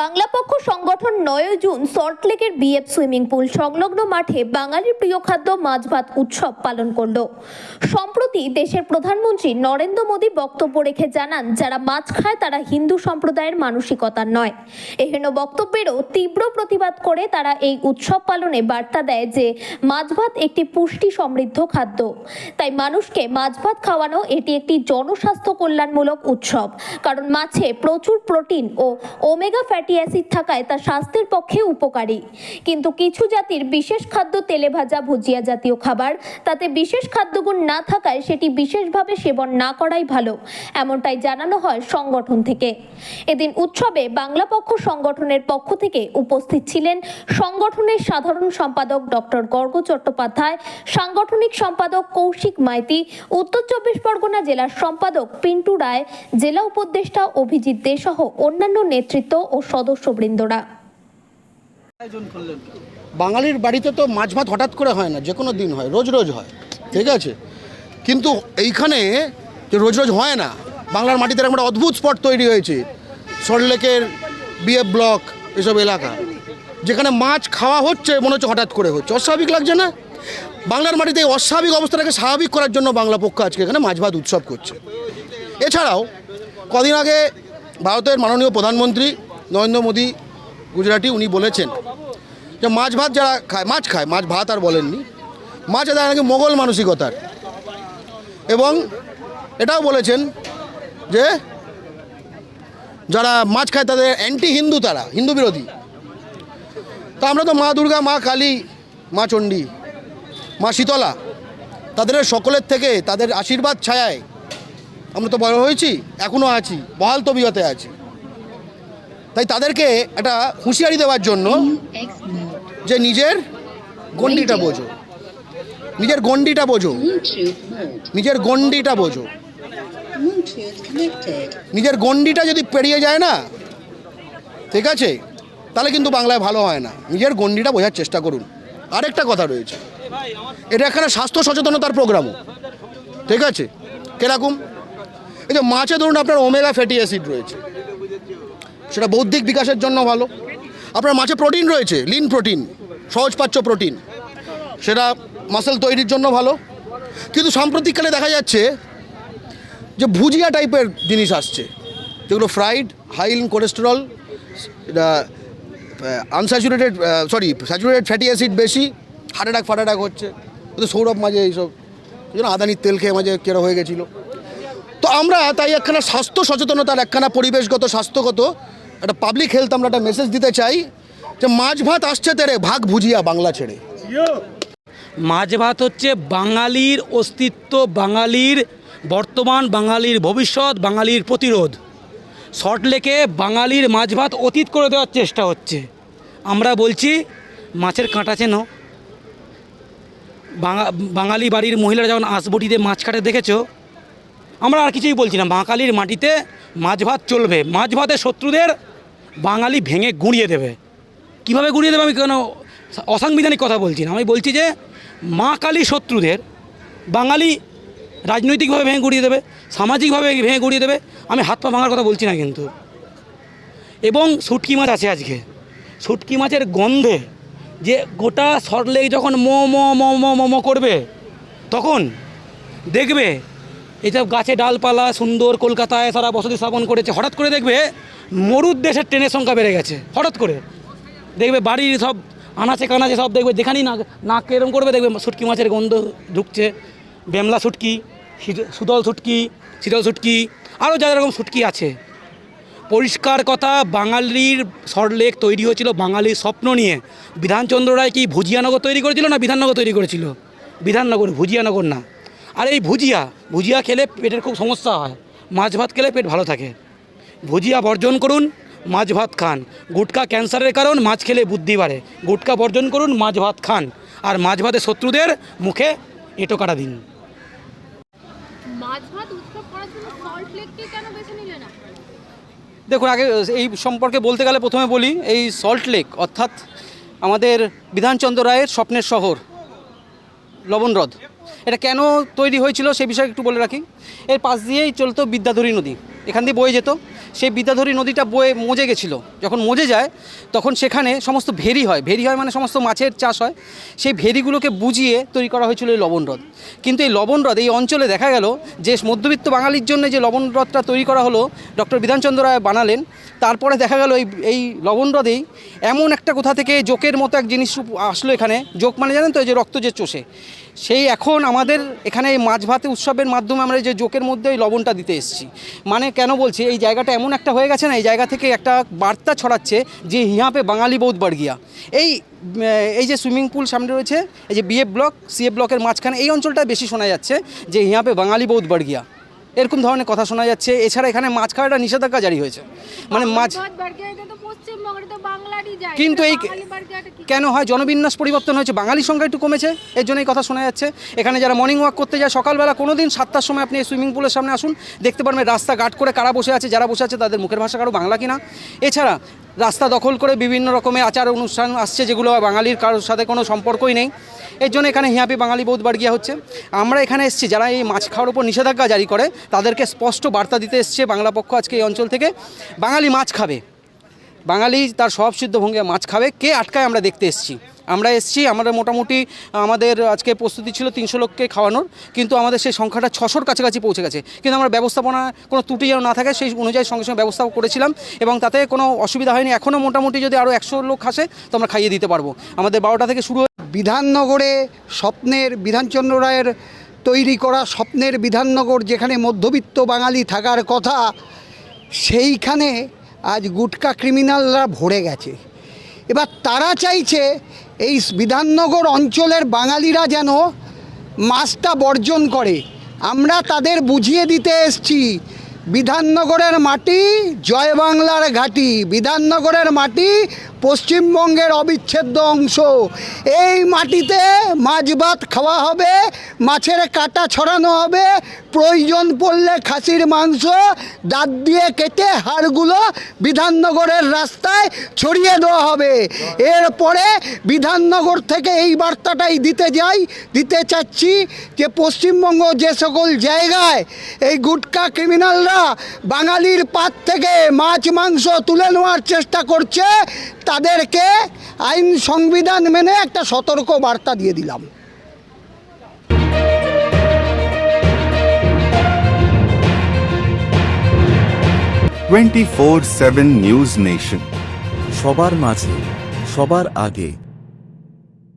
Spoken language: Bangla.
বাংলা পক্ষ সংগঠন নয় জুন সল্টলেকের বিএফ সুইমিং পুল সংলগ্ন মাঠে বাঙালির প্রিয় খাদ্য, মাছ ভাত, উৎসব পালন করল। সম্প্রতি দেশের প্রধানমন্ত্রী নরেন্দ্র মোদী বক্তব্য রেখে জানান, যারা মাছ খায় তারা হিন্দু সম্প্রদায়ের মানসিকতার নয়। এহেন বক্তব্যেরও তীব্র প্রতিবাদ করে তারা এই উৎসব পালনে বার্তা দেয় যে, মাছ ভাত একটি পুষ্টি সমৃদ্ধ খাদ্য। তাই মানুষকে মাছ ভাত খাওয়ানো এটি একটি জনস্বাস্থ্য কল্যাণমূলক উৎসব। কারণ মাছে প্রচুর প্রোটিন ও ওমেগা ফ্যাটি অ্যাসিড থাকায় তা স্বাস্থ্যের পক্ষে উপকারী। কিন্তু কিছু জাতির বিশেষ খাদ্য তেলে ভাজা ভুজিয়া জাতীয় খাবার, তাতে বিশেষ খাদ্যগুণ না থাকায় সেটি বিশেষভাবে সেবন না করাই ভালো, এমনটাই জানানো হয় সংগঠন থেকে। এদিন উৎসবে বাংলা পক্ষ সংগঠনের পক্ষ থেকে উপস্থিত ছিলেন সংগঠনের সাধারণ সম্পাদক ডক্টর গর্গ চট্টোপাধ্যায়, সাংগঠনিক সম্পাদক কৌশিক মাইতি, উত্তর চব্বিশ পরগনা জেলার সম্পাদক পিন্টু রায়, জেলা উপদেষ্টা অভিজিৎ দে সহ অন্যান্য নেতৃত্ব ও সদস্যবৃন্দরা। বাঙালির বাড়িতে তো মাছ ভাত হঠাৎ করে হয় না যে কোনো দিন হয়, রোজ রোজ হয়, ঠিক আছে? কিন্তু এইখানে যে রোজ রোজ হয় না, বাংলার মাটিতে একটা অদ্ভুত স্পট তৈরি হয়েছে সল্টলেকের বিএফ ব্লক এসব এলাকা, যেখানে মাছ খাওয়া হচ্ছে, মনে হচ্ছে হঠাৎ করে হচ্ছে। অস্বাভাবিক লাগছে না? বাংলার মাটিতে এই অস্বাভাবিক অবস্থাটাকে স্বাভাবিক করার জন্য বাংলা পক্ষ আজকে এখানে মাছ ভাত উৎসব করছে। এছাড়াও, কদিন আগে ভারতের মাননীয় প্রধানমন্ত্রী নরেন্দ্র মোদী গুজরাটি উনি বলেছেন যে মাছ ভাত যারা খায়, মাছ খায়, মাছ ভাত আর বলেননি। মাছ এদের নাকি মোগল মানসিকতার। এবং এটাও বলেছেন যে যারা মাছ খায় তাদের অ্যান্টি হিন্দু তারা, হিন্দু বিরোধী। তা আমরা তো মা দুর্গা, মা কালী, মা চণ্ডী, মা শীতলা, তাদের সকলের থেকে তাদের আশীর্বাদ ছায়ায় আমরা তো বড় হয়েছি এখনও আছি, বহাল তবিয়তে আছি। তাই তাদেরকে একটা হুঁশিয়ারি দেওয়ার জন্য যে নিজের গণ্ডিটা বোঝো। নিজের গণ্ডিটা বোঝো। নিজের গণ্ডিটা বোঝো। নিজের গণ্ডিটা যদি পেরিয়ে যায় না ঠিক আছে তাহলে কিন্তু বাংলায় ভালো হয় না। নিজের গণ্ডিটা বোঝার চেষ্টা করুন। আরেকটা কথা রয়েছে। এটা এখানে স্বাস্থ্য সচেতনতার প্রোগ্রামও। ঠিক আছে? কীরকম? এই যে মাছে ধরুন আপনার ওমেগা ফ্যাটি অ্যাসিড রয়েছে। সেটা বৌদ্ধিক বিকাশের জন্য ভালো। আপনার মাছে প্রোটিন রয়েছে, লিন প্রোটিন সহজপাচ্য প্রোটিন। সেটা মাসেল তৈরির জন্য ভালো। কিন্তু সাম্প্রতিককালে দেখা যাচ্ছে যে ভুজিয়া টাইপের জিনিস আসছে। যেগুলো fried high in cholesterol unsaturated sorry saturated fatty acid বেশি হার্ট অ্যাটাক ফার্ট অ্যাটাক হচ্ছে। ওদের সৌরভ মাঝে এইসব, এই জন্য আদানির তেল খেয়ে মাঝে কেরা হয়ে গেছিল। তো আমরা তাই একখানা স্বাস্থ্য সচেতনতার একখানা পরিবেশগত, স্বাস্থ্যগত একটা পাবলিক হেলথ আমরা একটা মেসেজ দিতে চাই যে মাছ ভাত আসছে তেরে, ভাগ ভুজিয়া বাংলা ছেড়ে। মাছ ভাত হচ্ছে বাঙালির অস্তিত্ব, বাঙালির বর্তমান, বাঙালির ভবিষ্যৎ, বাঙালির প্রতিরোধ। শর্টলেকে বাঙালির মাছ ভাত অতীত করে দেওয়ার চেষ্টা হচ্ছে। আমরা বলছি, মাছের কাঁটা চেনো। বাঙা, বাঙালি বাড়ির মহিলারা যখন আঁশবটিতে মাছ কাটে দেখেছ আমরা আর কিছুই বলছি না। বাঙালির মাটিতে মাছ ভাত চলবে। মাছ ভাতের শত্রুদের বাঙালি ভেঙে গুঁড়িয়ে দেবে। কীভাবে গুঁড়িয়ে দেবে আমি কেন অসাংবিধানিক কথা বলছি না। আমি বলছি যে, মা কালী শত্রুদের বাঙালি রাজনৈতিকভাবে ভেঙে গুঁড়িয়ে দেবে, সামাজিকভাবে ভেঙে গুঁড়িয়ে দেবে, আমি হাত পা ভাঙার কথা বলছি না কিন্তু। এবং শুটকি মাছ আছে আজকে। শুটকি মাছের গন্ধে যে গোটা সরলেক যখন মো মো মো মো মো মো করবে, তখন দেখবে এইসব গাছে ডালপালা, সুন্দর কলকাতায় তারা বসতি স্থাপন করেছে। হঠাৎ করে দেখবে মরুর দেশের ট্রেনের সংখ্যা বেড়ে গেছে, হঠাৎ করে। দেখবে বাড়ির সব আনাচে কানাচে সব দেখবে, যেখানেই না নাক এরম করবে, দেখবে শুটকি মাছের গন্ধ ঢুকছে। বেমলা শুটকি সুদল শুটকি শীতল শুটকি আরও যা রকম শুটকি আছে। পরিষ্কার কথা, বাঙালির সরলেক তৈরি হয়েছিল বাঙালির স্বপ্ন নিয়ে। বিধানচন্দ্র রায় কি ভুজিয়ানগর তৈরি করেছিল না বিধাননগর তৈরি করেছিল? বিধাননগর, ভুজিয়ানগর না। আর এই ভুজিয়া ভুজিয়া খেলে পেটের খুব সমস্যা হয়। মাছ ভাত খেলে পেট ভালো থাকে। ভুজিয়া বর্জন করুন মাছ ভাত খান। গুটকা ক্যান্সারের কারণ মাছ খেলে বুদ্ধি বাড়ে। গুটকা বর্জন করুন মাছ ভাত খান। আর মাছ ভাতের শত্রুদের মুখে এঁটো কাটা দিন। ভাত দেখুন আগে এই সম্পর্কে বলতে গেলে প্রথমে বলি এই সল্ট লেক অর্থাৎ আমাদের বিধানচন্দ্র রায়ের স্বপ্নের শহর। লবণ হ্রদ এটা কেন তৈরি হয়েছিল সে বিষয়ে একটু বলে রাখি। এর পাশ দিয়েই চলতো বিদ্যাধরী নদী। এখান দিয়ে বয়ে যেত। সেই বিদ্যাধরী নদীটা বয়ে মজে গেছিল। যখন মজে যায়, তখন সেখানে সমস্ত ভেরি হয়। ভেরি হয় মানে সমস্ত মাছের চাষ হয়। সেই ভেরিগুলোকে বুঝিয়ে তৈরি করা হয়েছিল এই লবণ হ্রদ। কিন্তু এই লবণ হ্রদ এই অঞ্চলে দেখা গেল যে মধ্যবিত্ত বাঙালির জন্য যে লবণ হ্রদটা তৈরি করা হলো, ডক্টর বিধানচন্দ্র রায় বানালেন, তারপরে দেখা গেল এই এই লবণ হ্রদেই এমন একটা কোথা থেকে জোকের মতো এক জিনিস আসলো এখানে। জোক মানে জানেন তো এই যে রক্ত যে চষে। সেই এখন আমাদের এখানে এই মাছ ভাতে উৎসবের মাধ্যমে আমরা যে জোকের মধ্যে ওই লবণটা দিতে এসেছি। মানে কেন বলছি, এই জায়গাটা এমন একটা হয়ে গেছে না, এই জায়গা থেকে একটা বার্তা ছড়াচ্ছে যে হিয়াপে বাঙালি বহুত বাড়গিয়া এই এই যে সুইমিং পুল সামনে রয়েছে, এই যে বিএফ ব্লক, সিএফ ব্লকের মাঝখানে এই অঞ্চলটা বেশি শোনা যাচ্ছে যে হিয়াপে বাঙালি বহুত বাড় গিয়া এরকম ধরনের কথা শোনা যাচ্ছে। এছাড়া এখানে মাছ খাওয়াটা নিষেধাজ্ঞা জারি হয়েছে। মানে মাছ কিন্তু এই কেন হয়? জনবিন্যাস পরিবর্তন হয়েছে বাঙালির সংখ্যা একটু কমেছে এর জন্য এই কথা শোনা যাচ্ছে। এখানে যারা মর্নিং ওয়াক করতে যায় সকালবেলা কোনো দিন সাতটার সময় আপনি এই সুইমিং পুলের সামনে আসুন দেখতে পারবেন রাস্তা গার্ড করে কারা বসে আছে যারা বসে আছে তাদের মুখের ভাষা কারও বাংলা কিনা। এছাড়া রাস্তা দখল করে বিভিন্ন রকমের আচার অনুষ্ঠান আসছে যেগুলো বাঙালির কারোর সাথে কোনো সম্পর্কই নেই। এর জন্য এখানে হিয়াপি বাঙালি বহুত বাড়গিয়া হচ্ছে। আমরা এখানে এসেছি যারা এই মাছ খাওয়ার উপর নিষেধাজ্ঞা জারি করে তাদেরকে স্পষ্ট বার্তা দিতে এসছে বাংলা পক্ষ আজকে এই অঞ্চল থেকে। বাঙালি মাছ খাবে। বাঙালি তার স্বভাবসিদ্ধ ভঙ্গি মাছ খাবে। কে আটকায় আমরা দেখতে এসেছি। আমরা এসেছি আমরা মোটামুটি আমাদের আজকে প্রস্তুতি ছিল তিনশো লোককে খাওয়ানোর, কিন্তু আমাদের সেই সংখ্যাটা ছশোর কাছাকাছি পৌঁছে গেছে। কিন্তু আমরা ব্যবস্থাপনা কোনো ত্রুটি যেন না থাকে, সেই অনুযায়ী সঙ্গে সঙ্গে ব্যবস্থা করেছিলাম এবং তাতে কোনো অসুবিধা হয়নি। এখনও মোটামুটি যদি আরও একশো লোক আসে, তো আমরা খাইয়ে দিতে পারব। আমাদের বারোটা থেকে শুরু বিধাননগরে স্বপ্নের বিধানচন্দ্র রায়ের তৈরি করা স্বপ্নের বিধাননগর যেখানে মধ্যবিত্ত বাঙালি থাকার কথা, সেইখানে আজ গুটকা ক্রিমিনালরা ভরে গেছে। এবার তারা চাইছে এই বিধাননগর অঞ্চলের বাঙালিরা যেন মাছটা বর্জন করে। আমরা তাদের বুঝিয়ে দিতে এসছি, বিধাননগরের মাটি জয় বাংলার ঘাঁটি, বিধাননগরের মাটি পশ্চিমবঙ্গের অবিচ্ছেদ্য অংশ। এই মাটিতে মাছ ভাত খাওয়া হবে, মাছের কাটা ছড়ানো হবে, প্রয়োজন পড়লে খাসির মাংস, দাঁত দিয়ে কেটে হাড়গুলো বিধাননগরের রাস্তায় ছড়িয়ে দেওয়া হবে। এরপরে বিধাননগর থেকে এই বার্তাটাই দিতে যাই, দিতে চাচ্ছি যে পশ্চিমবঙ্গ যে সকল জায়গায় এই গুটকা ক্রিমিনালরা বাঙালির পাত থেকে মাছ, মাংস তুলে নেওয়ার চেষ্টা করছে তাদেরকে আইন সংবিধান মেনে একটা সতর্ক বার্তা দিয়ে দিলাম। Twenty four seven news nation. সবার মাঝে, সবার আগে।